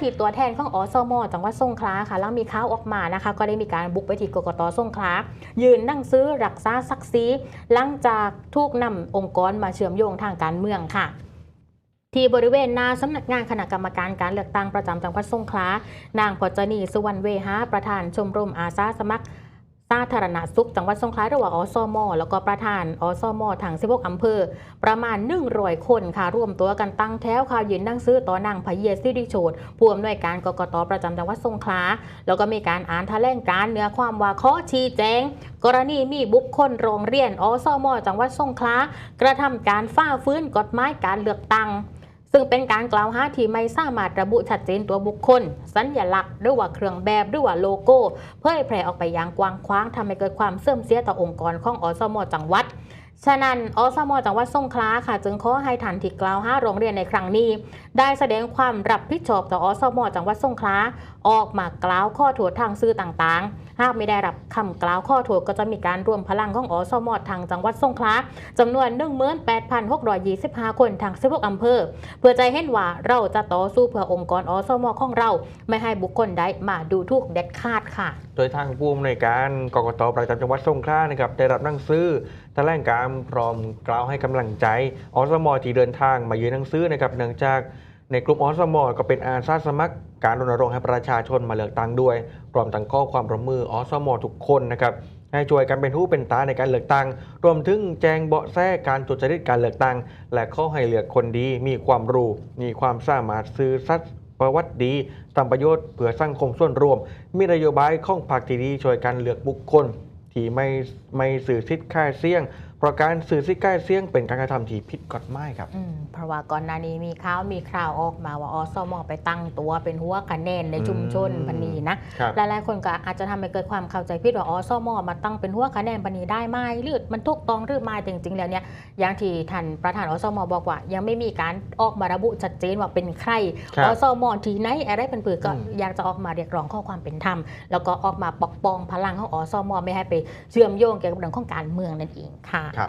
ที่ตัวแทนของอสมจังหวัดสงขลาค่ะแล้วมีข่าวออกมานะคะ ก็ได้มีการบุกไปที่กกตสงขลายืนนั่งซื้อรักษาศักดิ์ศรีหลังจากถูกนำองค์กรมาเชื่อมโยงทางการเมืองค่ะที่บริเวณหน้าสำนักงานคณะกรรมการการเลือกตั้งประจำจังหวัดสงขลานางพจนีสุวรรณเวหาประธานชมรมอาสาสมัคร สาธารณสุขจังหวัดสงขลารือว่างอสม แล้วก็ประธานอสมทาง16อำเภอ ประมาณ100คนค่ะร่วมตัวกันตั้งแถวค่ะยืนนั่งซื้อต่อนางพเยสิริโชดผู้อำนวยการกกตประจำจังหวัดสงขลาแล้วก็มีการอ่านแถลงการเนื้อความว่าขอชี้แจง กรณีมีบุคคลโรงเรียนอสม จังหวัดสงขลากระทำการฝ่าฟื้นกฎหมายการเลือกตั้ง ซึ่งเป็นการกล่าวหาที่ไม่สามารถระบุชัดเจนตัวบุคคล สัญญลักษณ์หรือว่าเครื่องแบบหรือว่าโลโก้ เพื่อให้แพร่ออกไปอย่างกว้างขวางทำให้เกิดความเสื่อมเสียต่อองค์กรของอสมจังหวัดฉะนั้นอสมจังหวัดสงขลาค่ะ จึงขอให้ทันที่กล่าวหาโรงเรียนในครั้งนี้ได้แสดงความรับผิดชอบต่ออสมจังหวัดสงขลาออกมากล่าวข้อโทษทางสื่อต่างๆ หากไม่ได้รับคำกล่าวข้อโทษก็จะมีการรวมพลังของอสมทางจังหวัดสงขลาจำนวน 18,625 คนทาง16อำเภอ เพื่อใจเห็นว่าเราจะต่อสู้เพื่อองค์กรอสมของเรา ไม่ให้บุคคลใดมาดูถูกเด็ดขาดค่ะ โดยทางผู้อำนวยการกกตประจำจังหวัดสงขลานะครับได้รับหนังสือแถลงการพร้อมกล่าวให้กำลังใจอสมที่เดินทางมายืนหนังสือนะครับเนื่องจาก ในกลุ่มอสมอก็เป็นอาสาสมัครการรณรงค์ให้ประชาชนมาเลือกตั้งด้วยพร้อมตั้งข้อความร่วมมืออสมอทุกคนนะครับให้ช่วยกันเป็นหูเป็นตาในการเลือกตั้ง รวมถึงแจงเบาะแสการทุจริตการเลือกตั้ง และข้อให้เลือกคนดี มีความรู้ มีความสามารถซื้อสัตย์ประวัติดีทำประโยชน์เพื่อสังคมส่วนรวม มีนโยบายข้องผักที่ดีช่วยกันเลือกบุคคล ที่ไม่ไม่สื่อสิทธิ์ค่ายเสี่ยง เพราะการสื่อสิทธิ์ค่ายเสี่ยงเป็นการกระทำที่ผิดกฎหมายครับอืมเพราะว่าก่อนหน้านี้มีข่าวมีข่าวออกมาว่าอสมไปตั้งตัวเป็นหัวคะแนนในชุมชนอืมพันนีนะ ครับหลายๆคนก็อาจจะทำให้เกิดความเข้าใจผิดว่าอสมมาตั้งเป็นหัวคะแนนพันนีได้ไหมหรือมันถูกต้องหรือไม่แต่จริงๆแล้วเนี่ยอย่างที่ท่านประธานอสมบอกว่า ยังไม่มีการออกมาระบุชัดเจนว่าเป็นใคร ครับ อสมที่ไหนอะไรเป็นผือก็อืม อยากจะออกมาเรียกร้องข้อความเป็นธรรม แล้วก็ออกมาปกป้องพลังของอสมไม่ให้ไปเชื่อมโยงเกี่ยวกับเรื่องของการเมืองนั่นเองค่ะครับ